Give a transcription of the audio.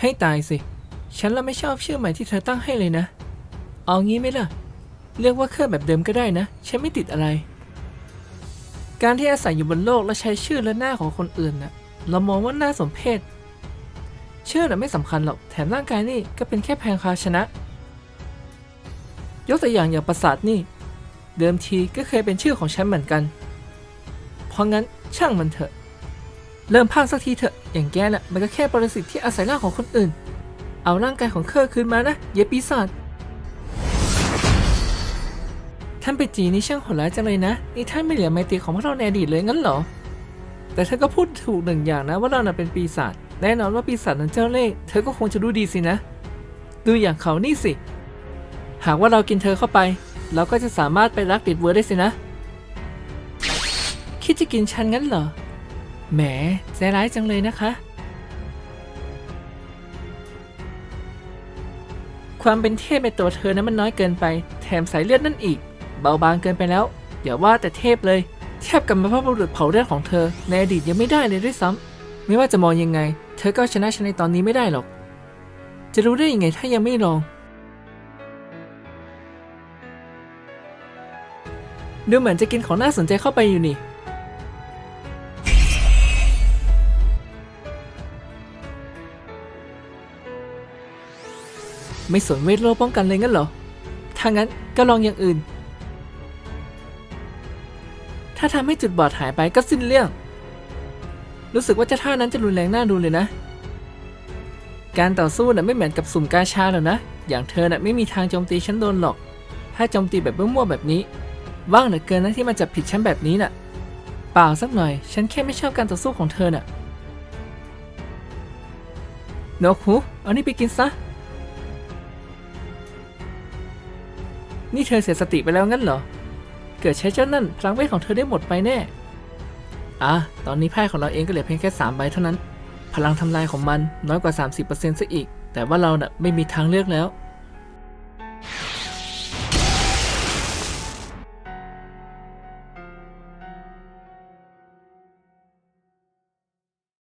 ให้ตายสิ ฉันละไม่ชอบชื่อใหม่ที่เธอตั้งให้เลยนะ เอางี้ไหมล่ะ เรียกว่าเครื่องแบบเดิมก็ได้นะ ฉันไม่ติดอะไร การที่อาศัยอยู่บนโลกและใช้ชื่อและหน้าของคนอื่นน่ะ เรามองว่าน่าสมเพชชื่อน่ะไม่สำคัญหรอก แถมร่างกายนี่ก็เป็นแค่แพงพาชนะ ยกตัวอย่างอย่างปราสาทนี่ เดิมทีก็เคยเป็นชื่อของฉันเหมือนกัน เพราะงั้นช่างมันเถอะ เริ่มพากสักทีเถอะ อย่างแกน่ะมันก็แค่ปรสิตที่อาศัยร่างของคนอื่น เอาร่างกายของเคอร์คืนมานะเยปีศาจท่านไปจีนี่ช่างโหดร้ายจังเลยนะ นี่ท่านไม่เหลือไมตรีของพวกเราในอดีตเลยงั้นเหรอ แต่เธอก็พูดถูกหนึ่งอย่างนะว่าเราน่ะเป็นปีศาจ แน่นอนว่าปีศาจนั้นเจ้าเล่ห์ เธอก็คงจะรู้ดีสินะ ดูอย่างเขานี่สิ หากว่าเรากินเธอเข้าไป เราก็จะสามารถไปรักติดเวอร์ได้สินะ คิดจะกินฉันงั้นเหรอ แหมใจร้ายจังเลยนะคะความเป็นเทพในตัวเธอนั้นมันน้อยเกินไป แถมสายเลือดนั่นอีก เบาบางเกินไปแล้ว อย่าว่าแต่เทพเลย เทียบกับมรรพบุรุษเผ่าเลือดของเธอ ในอดีตยังไม่ได้เลยด้วยซ้ำไม่ว่าจะมองยังไง เธอก็ชนะฉันในตอนนี้ไม่ได้หรอก จะรู้ได้ยังไงถ้ายังไม่ลอง ดูเหมือนจะกินของน่าสนใจเข้าไปอยู่นี่ ไม่สนเวทโลป้องกันเลยงั้นเหรอ ถ้างั้นก็ลองอย่างอื่น ถ้าทำให้จุดบอดหายไปก็สิ้นเรื่อง รู้สึกว่าจะท่านั้นจะรุนแรงน่าดูเลยนะ การต่อสู้น่ะไม่เหมือนกับสุ่มกาชาหรอกนะ อย่างเธอน่ะไม่มีทางโจมตีฉันโดนหรอก ถ้าโจมตีแบบมั่วๆแบบนี้ ว่างเหลือเกินนะที่มันจะผิดฉันแบบนี้น่ะ เปล่าสักหน่อย ฉันแค่ไม่ชอบการต่อสู้ของเธอน่ะนกหูเอานี่ไปกินซะ นี่เธอเสียสติไปแล้วงั้นเหรอ เกิดใช้เจ้านั่นพลังเวทของเธอได้หมดไปแน่ อะ ตอนนี้ไพ่ของเราเองก็เหลือเพียงแค่3ใบเท่านั้น พลังทำลายของมันน้อยกว่า 30%ซะอีก แต่ว่าเราน่ะไม่มีทางเลือกแล้ว